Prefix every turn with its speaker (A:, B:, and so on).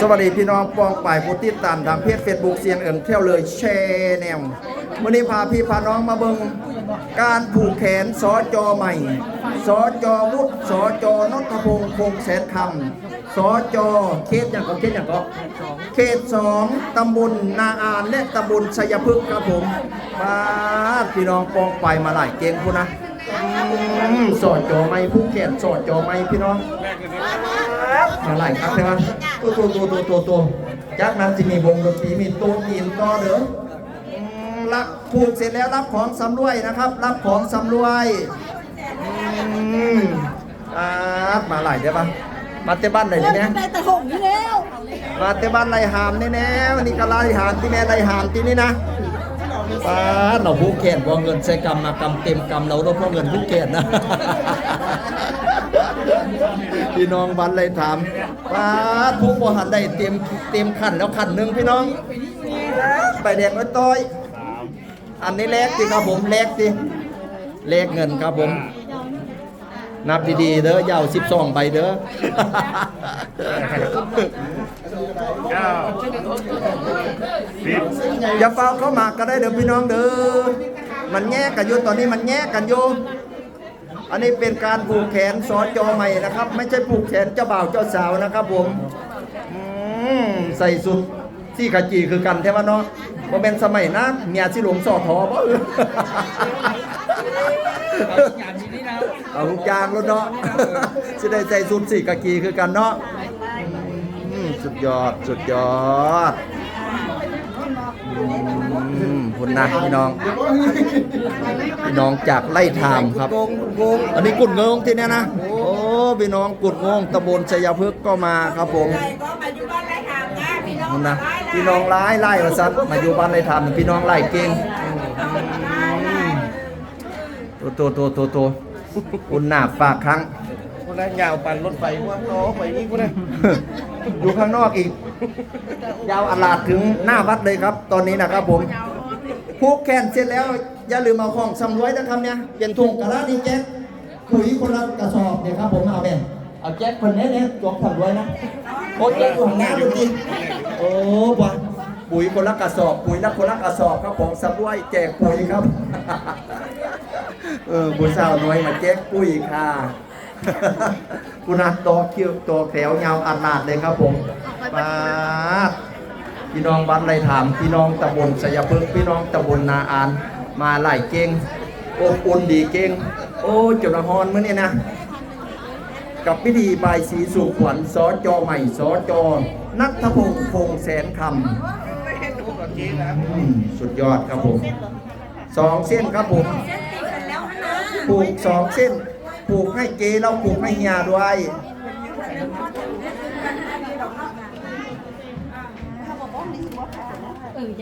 A: สวัสดีพี่น้องปองป่ายผู้ติดตามทางเพจเฟซบุ๊กเซียนเอิงเที่ยวเลยแชร์แนววันนี้พาพี่พาน้องมาเบิงการผูกแขนสอจอใหม่สอจอวุฒิสอจอนนทพงศ์คงแสนคำสอจอเขตอย่างก็เขตอย่างก็เขตสองตำบลนาอานและตำบลชัยพฤกษ์ครับผมป้าพี่น้องปองป่ายมาหลายเก่งพูนะสอจอไม่ผู้แขนสอจอไม่พี่น้อง มาหลายครั้งใช่ไหมตัวตัวตัวตัวตัวตัวจากนั้นจะมีวงดนตรีมีตัวกินต่อเด้ออืมรับผูกเสร็จแล้วรับของสำรวยนะครับ รับของสำรวยอืมอ่ามาหลายได้ปะมาเตะบ้านไหนเนี่ย
B: ได้แต่หงนี่แล้ว
A: มาเตะบ้านไรหามแน่ๆวันนี้ก็ไรหามที่แม่ไรหามที่นี่นะป้าดเราผู้แขนพอเงินใส่กรรมมากำเต็มกรรมเราเราพอเงินผู้แขนนะ พี่น้องบันเลยถามป้าดผู้บริหารได้เต็มเต็มขันแล้วขันหนึ่งพี่น้องไปแดงไว้ต้อยอันนี้เลขสิครับผมเลขสิเลขเงินครับผม นับดีๆเด้อยาว12ใบเด้อ
C: เก้าสิบ
A: อย่าเฝ้าเข้ามาก็ได้เด้อพี่น้องเด้อมันแยกกันอยู่ตอนนี้มันแยกกันอยู่ อันนี้เป็นการผูกแขนสอจอใหม่นะครับ ไม่ใช่ผูกแขนเจ้าบ่าวเจ้าสาวนะครับผมอืมใส่สุดที่ขจีคือกันแท้ว่าเนาะบ่เป็นสมัยนะเมียสิหลงสอทอบ่เออเอาทุกอย่างแล้วเนาะสิได้ใส่สุดสี่กะกีคือกันเนาะสุดยอด สุดยอด คุณนะพี่น้อง พี่น้องจากไล่ทามครับ อันนี้กุดเงงที่เนี้ยนะ โอ้พี่น้องกุดงงตำบลชัยพฤกษ์ก็มาครับผม
B: ก็มาอยู่บ้านไรหามนะพี่น้อง
A: คุณนะพี่น้องร้ายไล่มาซัดมาอยู่บ้านไล่ทามพี่น้องไล่เก่งตัวตัวตัวตัวตัวคุณหน้าฝากครั้ง
C: คนนั้นยาวปั่นรถไฟว่าน้อไปนี่กูนะ
A: อยู่ข้างนอกอีก ยาวอลาดถึงหน้าวัดเลยครับ ตอนนี้นะครับผมผูกแขนเสร็จแล้ว อย่าลืมเอาของสำรวยนะครับเนี่ยเปลี่ยนถุงกระดาษนี่แจ๊คปุ๋ยคนละกระสอบเนี่ยครับผมเอาเนี่เอาแจ๊คคนนี้เนี่ยจวงสำรวยนะโอ้แจ๊คอยู่ข้างหน้าดูดิโอ้บอปุ๋ยคนละกระสอบ ปุ๋ยละคนละกระสอบครับผมสำรวยแจกปุ๋ยครับเออบุญสาวน้อยมาแจกปุ๋ยค่ะคุณอาตัวคิ้วตัวแถวยาวอานาดเลยครับผม ปาดพี่น้องบ้านไรถาม พี่น้องตำบลสยพฤกษ์พี่น้องตำบลนาอาน มาไล่เก่งอบอุ่นดีเก่ง โอ้จุลฮอนมื้อนี้นะ กับพิธีบายสีสู่ขวัญสอจอใหม่สอจอนัทพงษ์พงษ์แสนคำอืมสุดยอดครับผมสองเส้นครับผมผูกสองเส้นผูกให้เจแล้วผูกให้เฮียด้วย
B: เออใจ